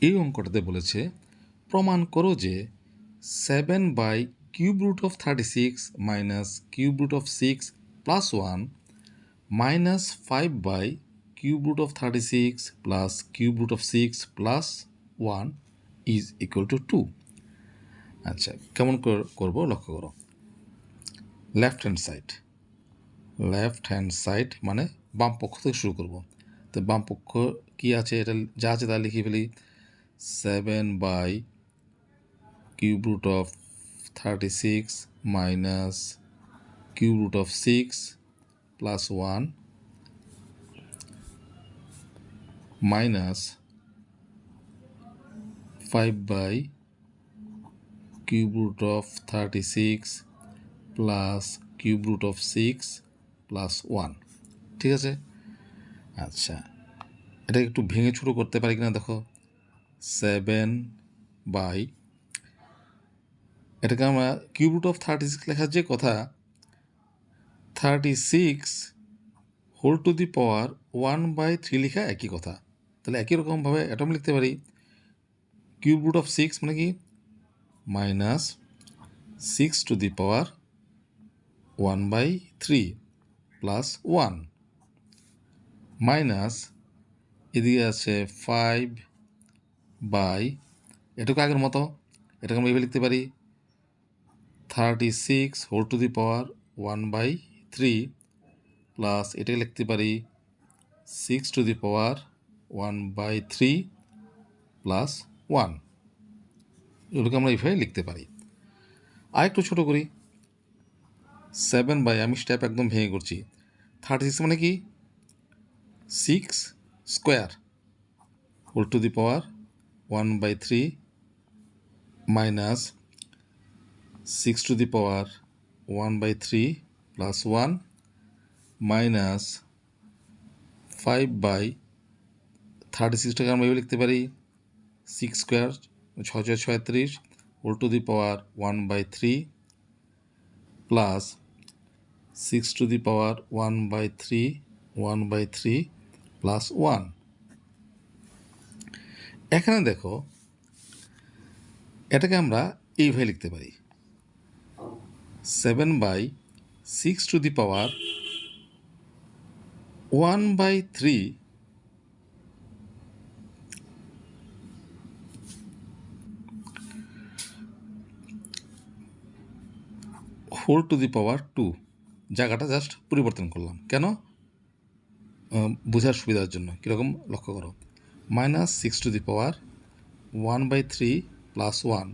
এই অঙ্কটাতে বলেছে, প্রমাণ করো যে seven by cube root of thirty six minus cube root of six plus one minus five by cube root of thirty six plus cube root of six plus one is equal to two আচ্ছা কেমন কর- করব? লক্ষ্য করো। Left hand side left hand side মানে বাম পক্ষ থেকে শুরু করব। তো বাম পক্ষ কী আছে? এটা যা আছে তা লিখে ফেলি। Seven by cube root of thirty six minus cube root of six plus one minus five by cube root of thirty six plus cube root of six plus one ঠিক আছে? আচ্ছা। এটা একটু ভেঙে ছোটো করতে পারি কিনা দেখো। সেভেন বাই এটাকে আমরা cube root of thirty six লেখার যে কথা thirty six whole to the power one by three লেখা একই কথা। তাহলে একই রকমভাবে আমি লিখতে পারি। কিউব রুট অফ সিক্স মানে কি? Minus six to the power one by three plus one minus এদিকে আছে ফাইভ বাই। এটুকু আগের মতো, এটাকে আমরা লিখতে পারি। Thirty six whole to the power one by three plus এটাকে লিখতে পারি six to the power one by three plus one এগুলোকে আমরা এইভাবে লিখতে পারি। আর একটু ছোটো করি। সেভেন বাই আমি স্টেপ একদম ভেঙে করছি। থার্টি সিক্স মানে কি? Six square whole to the power one by three minus six to the power one by three plus one minus five by thirty সিক্সটাকে আমরা লিখতে পারি। সিক্স স্কোয়ার ছয় ছয় ছয়ত্রিশ whole to the power one by three plus six to the power one by three one by three plus one এখানে দেখো, এটাকে আমরা এইভাবে লিখতে পারি। Seven by six to the power one by three whole to the power two জায়গাটা just পরিবর্তন করলাম। কেন? বোঝার সুবিধার জন্য। কীরকম? লক্ষ্য করো। Minus six to the power one by three plus one.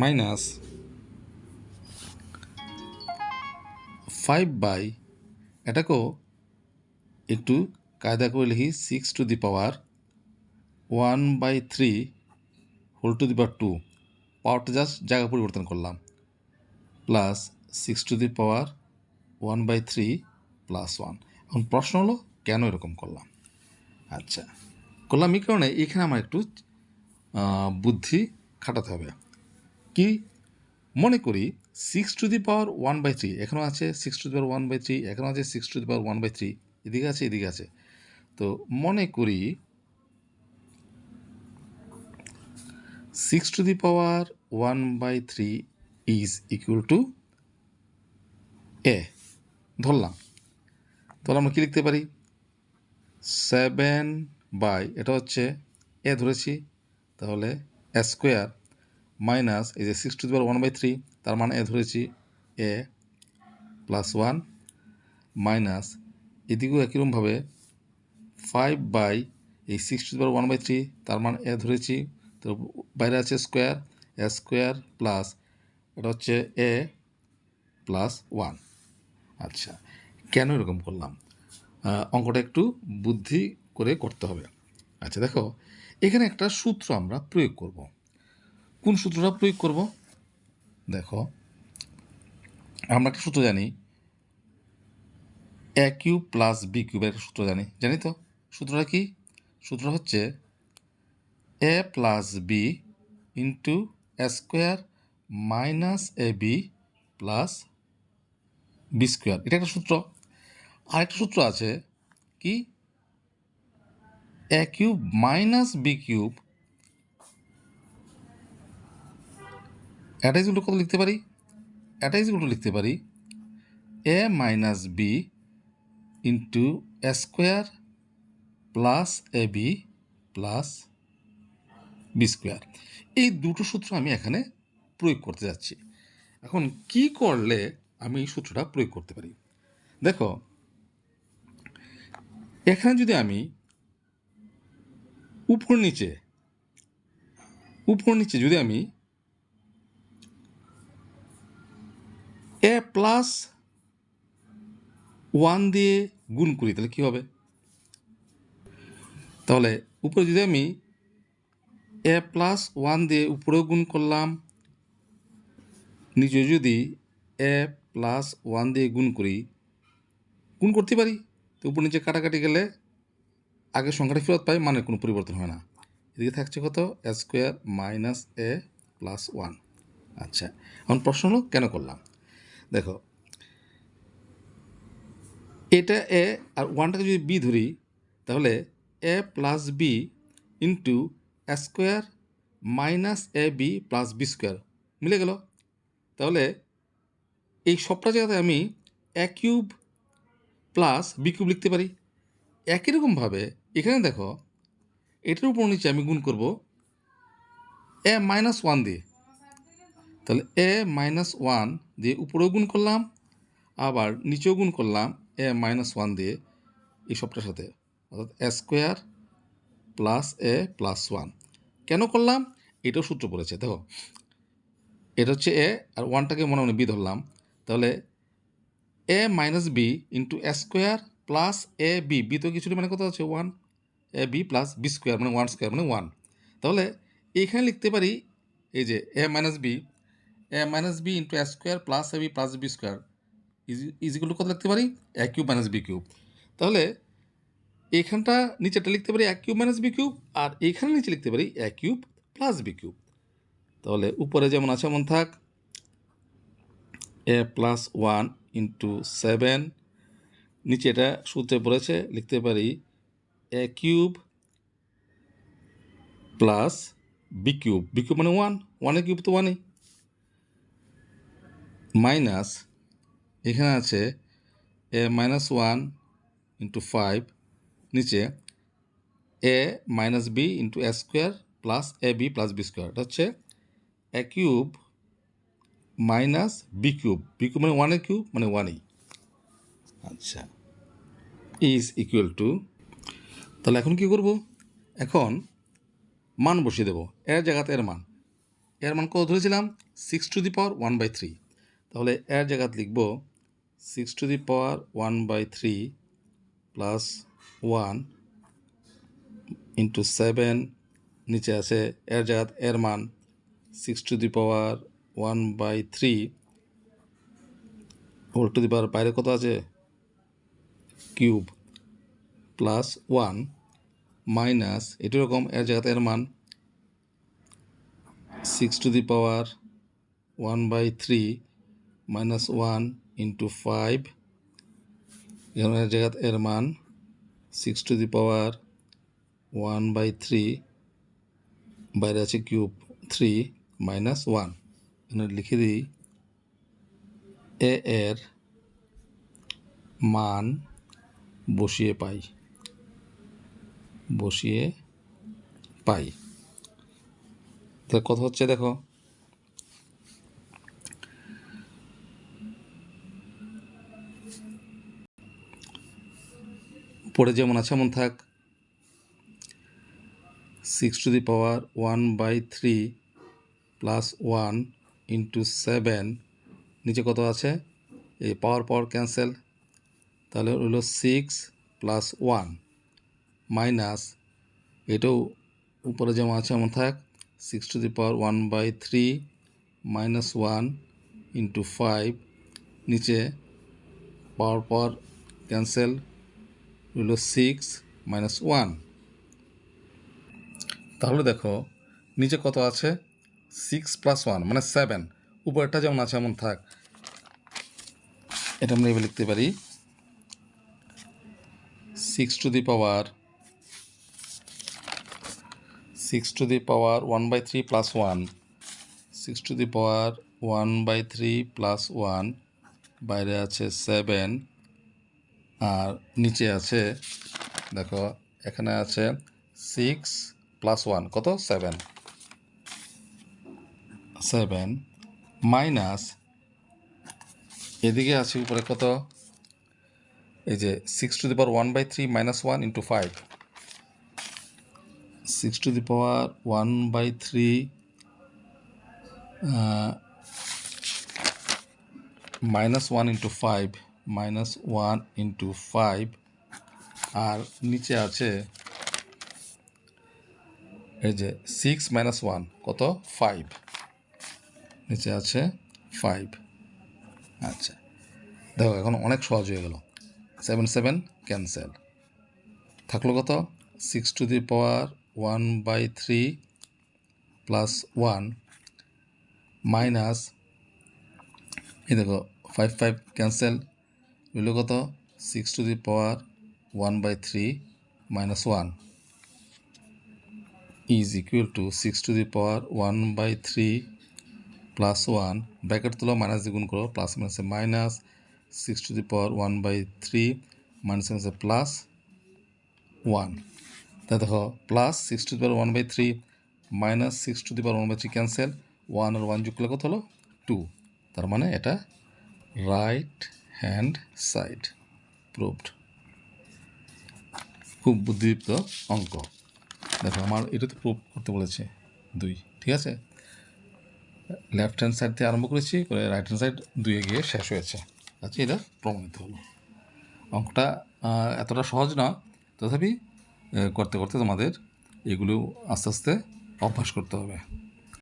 Minus five by, এটাকেও একটু কায়দা করে লিখি, six to the power one by three whole to the power two. পাওয়ারটা জাস্ট জায়গা পরিবর্তন করলাম। Plus six to the power one by three plus one. এখন প্রশ্ন হলো, কেন এরকম করলাম? আচ্ছা। করলাম এই কারণে এখানে আমার একটু বুদ্ধি খাটাতে হবে। কি? মনে করি six to the power one by three এখনও আছে six to the power one by three এখনও আছে six to the power one by three এদিকে আছে এদিকে আছে। তো মনে করি six to the power one by three is equal to A ধরলাম। তাহলে আমরা কী লিখতে পারি? সেভেন বাই, এটা হচ্ছে এ ধরেছি, তাহলে স্কোয়ার মাইনাস এই যে six to power one by three তার মানে এ ধরেছি এ প্লাস ওয়ান মাইনাস এদিকেও একইরকমভাবে ফাইভ বাই এই six to power one by three তার মানে এ ধরেছি, তো বাইরে আছে স্কোয়ার এ স্কোয়ার প্লাস এটা হচ্ছে এ প্লাস ওয়ান আচ্ছা কেন এরকম করলাম? অঙ্কটা একটু বুদ্ধি করে করতে হবে। আচ্ছা দেখো, এখানে একটা সূত্র আমরা প্রয়োগ করব। কোন সূত্রটা প্রয়োগ করব? দেখো, আমরা একটা সূত্র জানি। এ কিউব প্লাস বি কিউবের একটা সূত্র জানি। জানি তো? সূত্রটা কি? সূত্রটা হচ্ছে A plus B into square minus A B plus B square এটা একটা সূত্র। আরেকটা সূত্র আছে কি? A cube minus B cube অ্যাটাইজ উল্টো কত লিখতে পারি? অ্যাটাইজ উল্টো লিখতে পারি A minus B into A square plus A B plus B square এই দুটো সূত্র আমি এখানে প্রয়োগ করতে যাচ্ছি। এখন কি করলে আমি এই সূত্রটা প্রয়োগ করতে পারি? দেখো, এখানে যদি আমি উপর নিচে। উপর নিচে যদি আমি এ প্লাস ওয়ান দিয়ে গুণ করি, তাহলে কী হবে? তাহলে উপরে যদি আমি এ প্লাস ওয়ান দিয়ে উপরেও গুণ করলাম, নিচে যদি এ প্লাস ওয়ান দিয়ে গুণ করি, গুণ করতে পারি। তো উপর নিচে কাটাকাটি গেলে আগের সংখ্যাটা ফেরত পাই? মানে কোনো পরিবর্তন হয় না। এদিকে থাকছে কত? Square minus A plus one আচ্ছা এখন প্রশ্ন হলো, কেন করলাম? দেখো, এটা এ আর ওয়ানটাকে যদি বি ধরি, তাহলে A plus B into square minus A B plus B square মিলে গেল। তাহলে এই সবটা জায়গাতে আমি A cube plus B cube লিখতে পারি। একই রকমভাবে এখানে দেখো, এটার উপর নিচে আমি গুণ করব এ মাইনাস ওয়ান দিয়ে। তাহলে এ মাইনাস ওয়ান দিয়ে উপরেও গুণ করলাম, আবার নিচেও গুণ করলাম এ মাইনাস ওয়ান দিয়ে এই সবটার সাথে। অর্থাৎ A square plus A plus one কেন করলাম? এটাও সূত্র পড়েছে দেখো। এটা হচ্ছে এ, আর ওয়ানটাকে মনে মনে বি ধরলাম। তাহলে A minus B into A square plus A B B তো কিছুটি মানে কত আছে? One B plus B square মানে ওয়ান স্কোয়ার মানে ওয়ান তাহলে এইখানে লিখতে পারি এই যে A minus B A minus B into A square plus A B plus B square ইজিগুলো কত লিখতে পারি? A cube minus B cube তাহলে এইখানটা নিচেটা লিখতে পারি A cube minus B cube আর এইখানে নিচে লিখতে পারি A cube plus B cube তাহলে উপরে যেমন আছে এমন থাক। A plus one into seven নিচে এটা সূত্রে পড়েছে, লিখতে পারি A cube plus B cube. B cube মানে ওয়ান, ওয়ানের কিউব তো ওয়ানই। মাইনাস, এখানে আছে A minus one into five, নিচে A minus B into A square plus A B plus B square. এটা হচ্ছে A cube minus B cube. B cube মানে ওয়ানের কিউব মানে ওয়ানই। আচ্ছা ইজ ইকুয়াল টু তাহলে এখন কি করব? এখন মান বসিয়ে দেবো। এর জায়গাতে এর মান। এর মান কত ধরেছিলাম? Six to the power one by three তাহলে এর জায়গাতে লিখব six to the power one by three plus one into seven নিচে আছে এর জায়গাত এর মান six to the power one by three whole to the power বাইরে কত আছে? কিউব প্লাস ওয়ান মাইনাস এটি রকম, এর জায়গাতে এর মান six to the power one by three minus one into five এখানে এর জায়গাতে এর মান six to the power one by three বাইরে আছে কিউব থ্রি মাইনাস ওয়ান এখানে লিখে দিই এ এর মান বসিয়ে পাই। বসিয়ে পাই। তাহলে কথা হচ্ছে, দেখো পরে যেমন আছে, এমন থাক। Six to the power one by three plus one into seven নিচে কত আছে? এই পাওয়ার পাওয়ার ক্যান্সেল তাহলে হলো সিক্স প্লাস ওয়ান মাইনাস, এটাও উপরে যেমন আছে এমন থাক six to the power one by three minus one into five নিচে পাওয়ার পাওয়ার ক্যান্সেল হলো সিক্স মাইনাস ওয়ান তাহলে দেখো, নিচে কত আছে? সিক্স প্লাস ওয়ান মানে সেভেন উপরেরটা যেমন আছে এমন থাক। এটা আমরা এভাবে লিখতে পারি। Six to the power six to the power one by three plus one six to the power one by three plus one বাইরে আছে সেভেন আর নিচে আছে, দেখো, এখানে আছে সিক্স প্লাস ওয়ান কত? সেভেন সেভেন মাইনাস এদিকে আছে উপরে কত? এই যে six to the power one by three minus one into five six to the power one by three minus one into five minus one into five আর নিচে আছে এই যে সিক্স মাইনাস ওয়ান কত? ফাইভ নিচে আছে ফাইভ আচ্ছা। দেখো, এখন অনেক সহজ হয়ে গেল। সেভেন সেভেন ক্যান্সেল থাকল কত? Six to the power one by three plus one minus এই দেখো ফাইভ ফাইভ ক্যান্সেল রইল কত? Six to the power one by three minus one is equal to six to the power one by three plus one bracket তুলো minus দ্বিগুণ করো plus মাইনাসে minus six to the power one by three minus মাইনাসে plus one তাই দেখো plus six to the power one by three minus six to the power one by three cancel one R one যোগ করলে কত হলো? Two তার মানে এটা রাইট হ্যান্ড সাইড প্রুভড খুব বুদ্ধিদীপ্ত অঙ্ক। দেখো, আমার এটা তো প্রুভ করতে বলেছে দুই, ঠিক আছে? লেফট হ্যান্ড সাইড থেকে আরম্ভ করেছি, করে রাইট হ্যান্ড সাইড দুইয়ে গিয়ে শেষ হয়েছে। আচ্ছা এটা প্রমাণিত হলো। অঙ্কটা এতটা সহজ না, তথাপি করতে করতে তোমাদের এগুলো আস্তে আস্তে অভ্যাস করতে হবে।